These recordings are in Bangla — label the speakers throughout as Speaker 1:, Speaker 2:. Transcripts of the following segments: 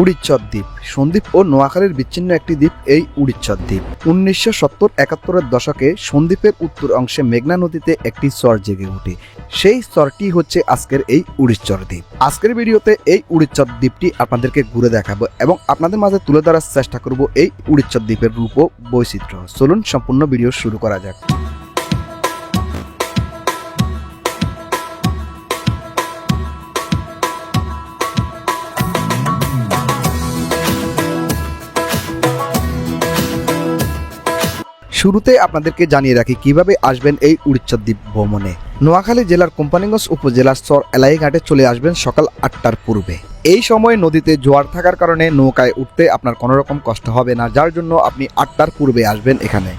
Speaker 1: উড়িচ্ছর দ্বীপ। সন্দ্বীপ ও নোয়াখালীর বিচ্ছিন্ন একটি দ্বীপ এই উড়িচ্ছর দ্বীপ। উনিশশো সত্তর একাত্তরের দশকে সন্দ্বীপের উত্তর অংশে মেঘনা নদীতে একটি স্তর জেগে ওঠে। সেই স্তরটি হচ্ছে আজকের এই উড়িচ্ছর দ্বীপ। আজকের ভিডিওতে এই উড়িচ্ছর দ্বীপটি আপনাদেরকে ঘুরে দেখাবো এবং আপনাদের মাঝে তুলে ধরার চেষ্টা করব এই উড়িচ্ছর দ্বীপের রূপ ও বৈচিত্র্য। চলুন সম্পূর্ণ ভিডিও শুরু করা যাক। শুরুতে আপনাদেরকে জানিয়ে রাখি কীভাবে আসবেন এই উড়িষ্যা দ্বীপ ভ্রমণে। নোয়াখালী জেলার কোম্পানিগঞ্জ উপজেলার চর এলাইঘাটে চলে আসবেন সকাল আটটার পূর্বে। এই সময় নদীতে জোয়ার থাকার কারণে নৌকায় উঠতে আপনার কোনো রকম কষ্ট হবে না, যার জন্য আপনি আটটার পূর্বে আসবেন এখানে।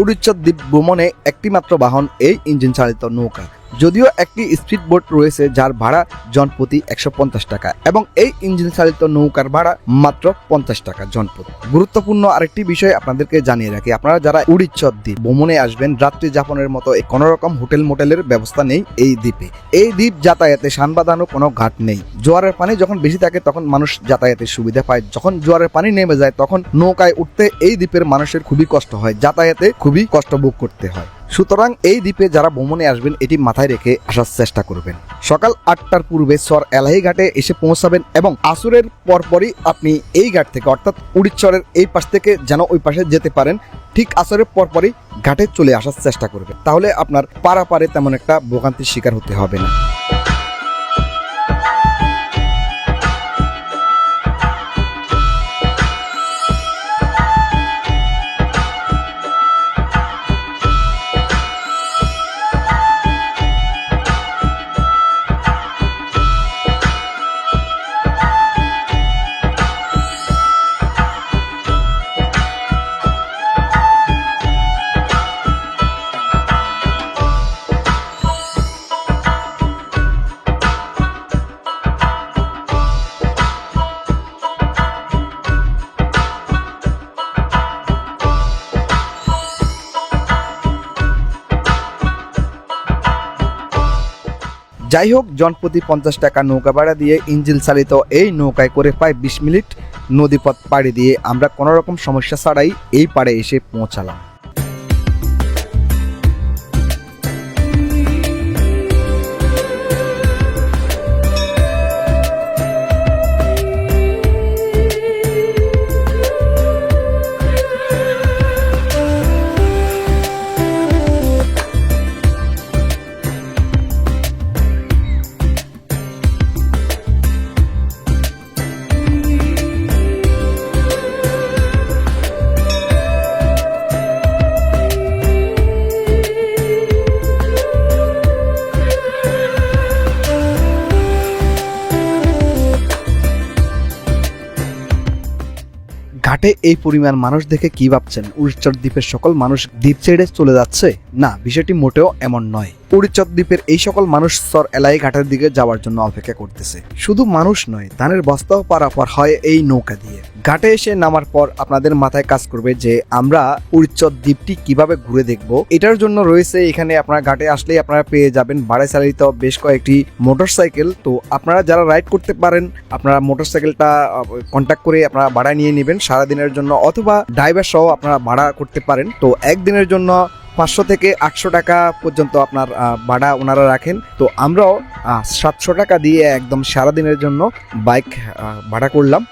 Speaker 1: উড়িষ্যা দ্বীপ ভ্রমণে একটিমাত্র বাহন এই ইঞ্জিন চালিত নৌকা। যদিও একটি স্পিড বোট রয়েছে যার ভাড়া জনপ্রতি একশো পঞ্চাশ টাকা এবং এই ইঞ্জিন চালিত নৌকার ভাড়া মাত্র পঞ্চাশ টাকা জনপ্রতি গুরুত্বপূর্ণ আরেকটি বিষয় আপনাদেরকে জানিয়ে রাখি। আপনারা যারা উড়িচ্ছর দ্বীপ ভ্রমণে আসবেন, রাত্রি যাপনের মতো কোনো রকম হোটেল মোটেলের ব্যবস্থা নেই এই দ্বীপে। এই দ্বীপ যাতায়াতে সান বাঁধানো কোনো ঘাট নেই। জোয়ারের পানি যখন বেশি থাকে তখন মানুষ যাতায়াতের সুবিধা পায়। যখন জোয়ারের পানি নেমে যায় তখন নৌকায় উঠতে এই দ্বীপের মানুষের খুবই কষ্ট হয়। যাতায়াতে খুবই কষ্ট ভোগ করতে হয়। সুতরাং এই দ্বীপে যারা ভ্রমণে আসবেন, এটি মাথায় রেখে আসার চেষ্টা করবেন। সকাল আটটার পূর্বে সর এলাহি ঘাটে এসে পৌঁছাবেন এবং আসুরের পরপরই আপনি এই ঘাট থেকে, অর্থাৎ উড়িচ্ছরের এই পাশ থেকে যেন ওই পাশে যেতে পারেন, ঠিক আসরের পরপরই ঘাটে চলে আসার চেষ্টা করবেন। তাহলে আপনার পারাপারে তেমন একটা ভোগান্তির শিকার হতে হবে না। যাই হোক জনপ্রতি পঞ্চাশ টাকা নৌকা ভাড়া দিয়ে ইঞ্জিন চালিত এই নৌকায় করে প্রায় বিশ মিনিট নদীপথ পাড়ি দিয়ে আমরা কোনোরকম সমস্যা ছাড়াই এই পাড়ে এসে পৌঁছালাম। ঘাটে এই পরিমাণ মানুষ দেখে কি ভাবছেন? উড়িষ্যার দ্বীপের সকল মানুষ দ্বীপ ছেড়ে চলে যাচ্ছে? না, বিষয়টি মোটেও এমন নয়। উড়িচ্চর দ্বীপের এই সকল মানুষ সর এলাই ঘাটের দিকে যাওয়ার জন্য অপেক্ষা করতেছে। শুধু মানুষ নয়, ধানের বস্তাও পারাপার হয় এই নৌকা দিয়ে। ঘাটে এসে নামার পর আপনাদের মাথায় কাজ করবে যে, আমরা উড়িচ্চর দ্বীপটি কীভাবে ঘুরে দেখব। এটার জন্য রয়েছে এখানে আপনারা ঘাটে আসলেই আপনারা পেয়ে যাবেন ভাড়ায় চালিত বেশ কয়েকটি মোটরসাইকেল। তো আপনারা যারা রাইড করতে পারেন, আপনারা মোটরসাইকেলটা কন্ট্যাক্ট করে আপনারা ভাড়া নিয়ে নেবেন সারাদিনের জন্য অথবা ড্রাইভার সহ আপনারা ভাড়া করতে পারেন। তো একদিনের জন্য পাঁচশো থেকে আটশো টাকা পর্যন্ত আপনার ভাড়া ওনারা রাখেন। তো আমরাও সাতশো টাকা দিয়ে একদম সারাদিনের জন্য বাইক ভাড়া করলাম।